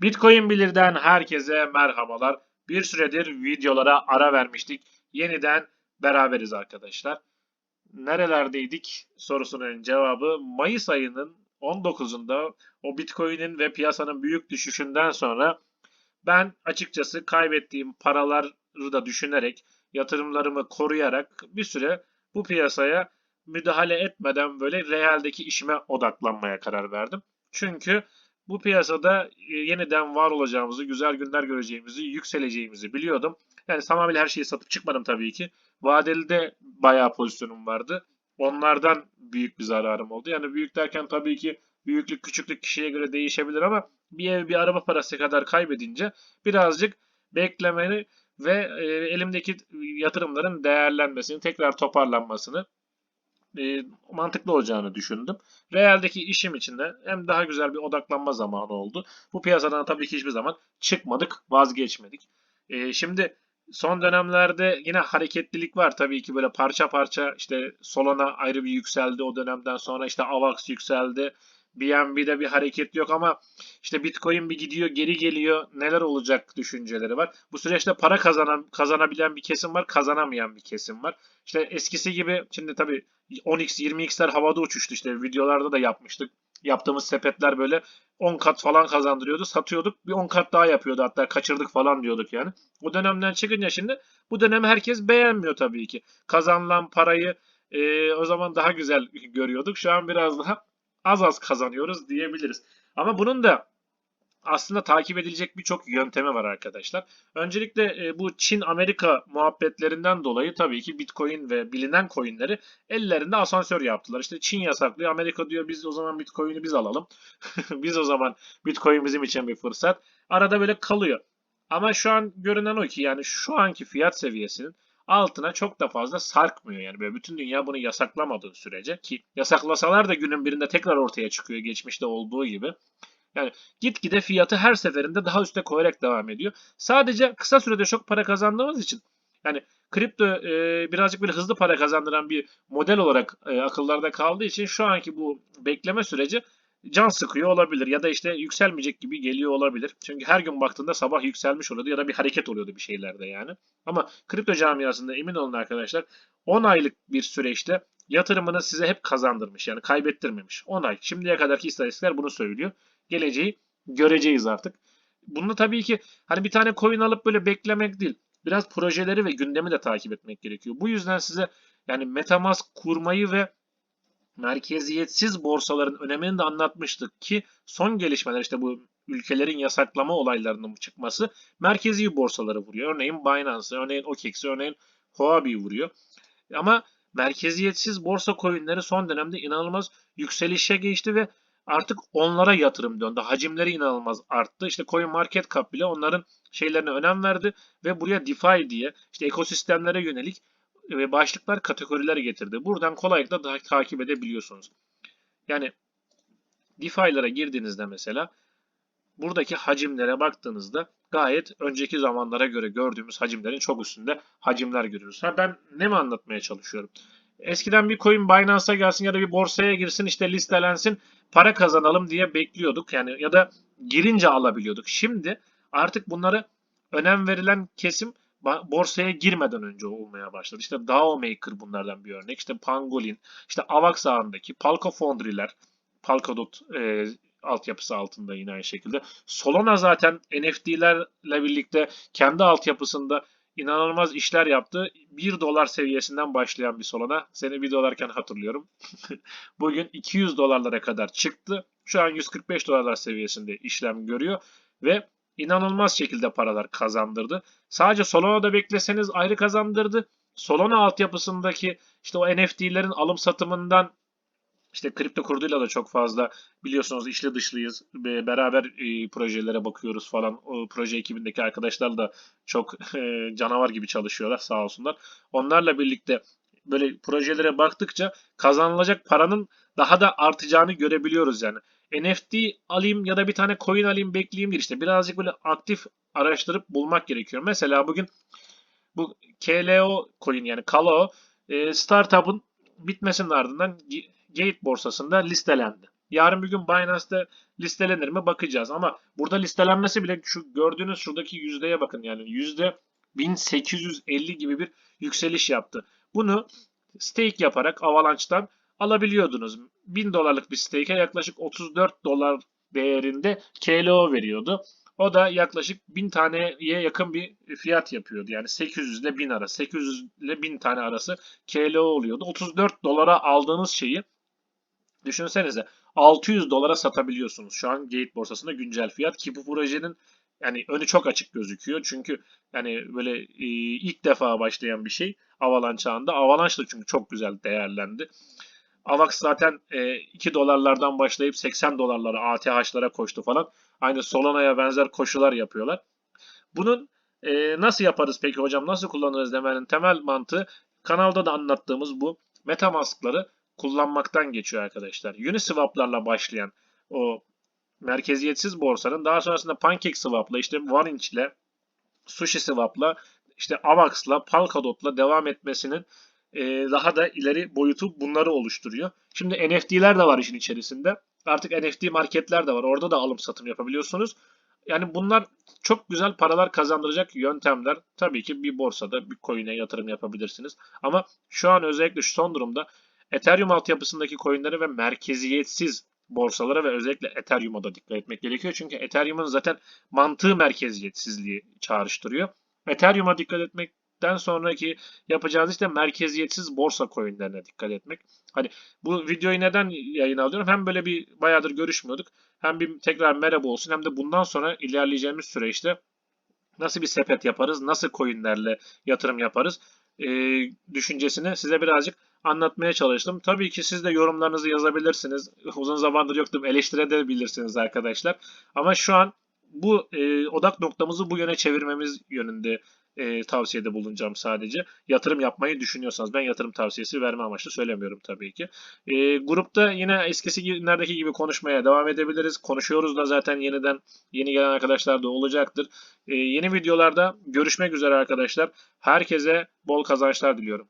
Bitcoin Bilir'den herkese merhabalar. Bir süredir videolara ara vermiştik. Yeniden beraberiz arkadaşlar. Nerelerdeydik sorusunun cevabı Mayıs ayının 19'unda o Bitcoin'in ve piyasanın büyük düşüşünden sonra ben açıkçası kaybettiğim paraları da düşünerek yatırımlarımı koruyarak bir süre bu piyasaya müdahale etmeden böyle realdeki işime odaklanmaya karar verdim. Çünkü bu piyasada e, yeniden var olacağımızı, güzel günler göreceğimizi, yükseleceğimizi biliyordum. Yani tamamıyla her şeyi satıp çıkmadım tabii ki. Vadeli de bayağı pozisyonum vardı. Onlardan büyük bir zararım oldu. Yani büyük derken tabii ki büyüklük küçüklük kişiye göre değişebilir ama bir ev bir araba parası kadar kaybedince birazcık beklemeni ve e, elimdeki yatırımların değerlenmesini, tekrar toparlanmasını e, mantıklı olacağını düşündüm. Real'deki işim için de hem daha güzel bir odaklanma zamanı oldu. Bu piyasadan tabii ki hiçbir zaman çıkmadık, vazgeçmedik. E, şimdi son dönemlerde yine hareketlilik var tabii ki böyle parça parça işte Solana ayrı bir yükseldi o dönemden sonra işte AVAX yükseldi. BNB'de bir hareket yok ama işte Bitcoin bir gidiyor geri geliyor neler olacak düşünceleri var. Bu süreçte para kazanan kazanabilen bir kesim var kazanamayan bir kesim var. İşte eskisi gibi şimdi tabii 10x 20x'ler havada uçuştu işte videolarda da yapmıştık. Yaptığımız sepetler böyle 10 kat falan kazandırıyordu. Satıyorduk bir 10 kat daha yapıyordu hatta kaçırdık falan diyorduk yani. O dönemden çıkınca şimdi bu dönemi herkes beğenmiyor tabii ki. Kazanılan parayı e, o zaman daha güzel görüyorduk. Şu an biraz daha az az kazanıyoruz diyebiliriz. Ama bunun da aslında takip edilecek birçok yöntemi var arkadaşlar. Öncelikle e, bu Çin-Amerika muhabbetlerinden dolayı tabii ki Bitcoin ve bilinen coinleri ellerinde asansör yaptılar. İşte Çin yasaklıyor, Amerika diyor biz o zaman Bitcoin'i biz alalım. biz o zaman Bitcoin bizim için bir fırsat. Arada böyle kalıyor. Ama şu an görünen o ki yani şu anki fiyat seviyesinin altına çok da fazla sarkmıyor. Yani böyle bütün dünya bunu yasaklamadığı sürece ki yasaklasalar da günün birinde tekrar ortaya çıkıyor geçmişte olduğu gibi. Yani gitgide fiyatı her seferinde daha üste koyarak devam ediyor. Sadece kısa sürede çok para kazandığımız için yani kripto e, birazcık böyle hızlı para kazandıran bir model olarak e, akıllarda kaldığı için şu anki bu bekleme süreci can sıkıyor olabilir ya da işte yükselmeyecek gibi geliyor olabilir. Çünkü her gün baktığında sabah yükselmiş oluyordu ya da bir hareket oluyordu bir şeylerde yani. Ama kripto camiasında emin olun arkadaşlar 10 aylık bir süreçte yatırımını size hep kazandırmış yani kaybettirmemiş. 10 ay. Şimdiye kadarki istatistikler bunu söylüyor. Geleceği göreceğiz artık. Bunu tabii ki hani bir tane coin alıp böyle beklemek değil. Biraz projeleri ve gündemi de takip etmek gerekiyor. Bu yüzden size yani Metamask kurmayı ve merkeziyetsiz borsaların önemini de anlatmıştık ki son gelişmeler işte bu ülkelerin yasaklama olaylarının çıkması merkezi borsaları vuruyor. Örneğin Binance, örneğin OKEX, örneğin Huobi vuruyor. Ama merkeziyetsiz borsa coinleri son dönemde inanılmaz yükselişe geçti ve artık onlara yatırım döndü. Hacimleri inanılmaz arttı. İşte Coin Market Cap bile onların şeylerine önem verdi ve buraya DeFi diye işte ekosistemlere yönelik ve başlıklar kategoriler getirdi. Buradan kolaylıkla daha takip edebiliyorsunuz. Yani DeFi'lara girdiğinizde mesela buradaki hacimlere baktığınızda gayet önceki zamanlara göre gördüğümüz hacimlerin çok üstünde hacimler görüyoruz. Ha ben ne mi anlatmaya çalışıyorum? Eskiden bir coin Binance'a gelsin ya da bir borsaya girsin işte listelensin para kazanalım diye bekliyorduk. Yani ya da girince alabiliyorduk. Şimdi artık bunları önem verilen kesim borsaya girmeden önce olmaya başladı. İşte DAO Maker bunlardan bir örnek. İşte Pangolin, işte Avax ağındaki Palco Foundry'ler, Polkadot e, altyapısı altında yine aynı şekilde. Solana zaten NFT'lerle birlikte kendi altyapısında inanılmaz işler yaptı. 1 dolar seviyesinden başlayan bir Solana. Seni 1 dolarken hatırlıyorum. Bugün 200 dolarlara kadar çıktı. Şu an 145 dolarlar seviyesinde işlem görüyor ve inanılmaz şekilde paralar kazandırdı. Sadece Solana'da bekleseniz ayrı kazandırdı. Solana altyapısındaki işte o NFT'lerin alım satımından işte kripto kurduyla da çok fazla biliyorsunuz işli dışlıyız. Beraber e, projelere bakıyoruz falan. O proje ekibindeki arkadaşlar da çok e, canavar gibi çalışıyorlar sağ olsunlar. Onlarla birlikte böyle projelere baktıkça kazanılacak paranın daha da artacağını görebiliyoruz yani. NFT alayım ya da bir tane coin alayım bekleyeyim değil işte. Birazcık böyle aktif araştırıp bulmak gerekiyor. Mesela bugün bu KLO coin yani KLO e, startup'ın bitmesinin ardından Gate borsasında listelendi. Yarın bir gün Binance'te listelenir mi bakacağız. Ama burada listelenmesi bile şu gördüğünüz şuradaki yüzdeye bakın yani yüzde 1850 gibi bir yükseliş yaptı. Bunu stake yaparak Avalanche'dan alabiliyordunuz. 1000 dolarlık bir stake'e yaklaşık 34 dolar değerinde KLO veriyordu. O da yaklaşık 1000 taneye yakın bir fiyat yapıyordu. Yani 800 ile 1000 arası. 800 ile 1000 tane arası KLO oluyordu. 34 dolara aldığınız şeyi düşünsenize 600 dolara satabiliyorsunuz. Şu an Gate borsasında güncel fiyat ki bu projenin yani önü çok açık gözüküyor. Çünkü yani böyle e, ilk defa başlayan bir şey Avalanche çağında. Avalanche da çünkü çok güzel değerlendi. Avax zaten e, 2 dolarlardan başlayıp 80 dolarlara, ATH'lara koştu falan. Aynı Solana'ya benzer koşular yapıyorlar. Bunun e, nasıl yaparız peki hocam, nasıl kullanırız demenin temel mantığı kanalda da anlattığımız bu Metamask'ları kullanmaktan geçiyor arkadaşlar. Uniswap'larla başlayan o merkeziyetsiz borsanın daha sonrasında PancakeSwap'la işte Varinch ile SushiSwap'la işte Avax'la Polkadot'la devam etmesinin daha da ileri boyutu bunları oluşturuyor. Şimdi NFT'ler de var işin içerisinde. Artık NFT marketler de var. Orada da alım satım yapabiliyorsunuz. Yani bunlar çok güzel paralar kazandıracak yöntemler. Tabii ki bir borsada bir coin'e yatırım yapabilirsiniz. Ama şu an özellikle şu son durumda Ethereum altyapısındaki coin'lere ve merkeziyetsiz borsalara ve özellikle Ethereum'a da dikkat etmek gerekiyor. Çünkü Ethereum'un zaten mantığı merkeziyetsizliği çağrıştırıyor. Ethereum'a dikkat etmekten sonraki yapacağınız işte merkeziyetsiz borsa coinlerine dikkat etmek. Hani bu videoyu neden yayın alıyorum? Hem böyle bir bayağıdır görüşmüyorduk. Hem bir tekrar merhaba olsun hem de bundan sonra ilerleyeceğimiz süreçte nasıl bir sepet yaparız, nasıl coinlerle yatırım yaparız e, düşüncesini size birazcık anlatmaya çalıştım. Tabii ki siz de yorumlarınızı yazabilirsiniz. Uzun zamandır yoktum. Eleştirebilirsiniz arkadaşlar. Ama şu an bu e, odak noktamızı bu yöne çevirmemiz yönünde e, tavsiyede bulunacağım sadece. Yatırım yapmayı düşünüyorsanız ben yatırım tavsiyesi verme amaçlı söylemiyorum tabii ki. E, grupta yine eskisi günlerdeki gibi konuşmaya devam edebiliriz. Konuşuyoruz da zaten yeniden yeni gelen arkadaşlar da olacaktır. E, yeni videolarda görüşmek üzere arkadaşlar. Herkese bol kazançlar diliyorum.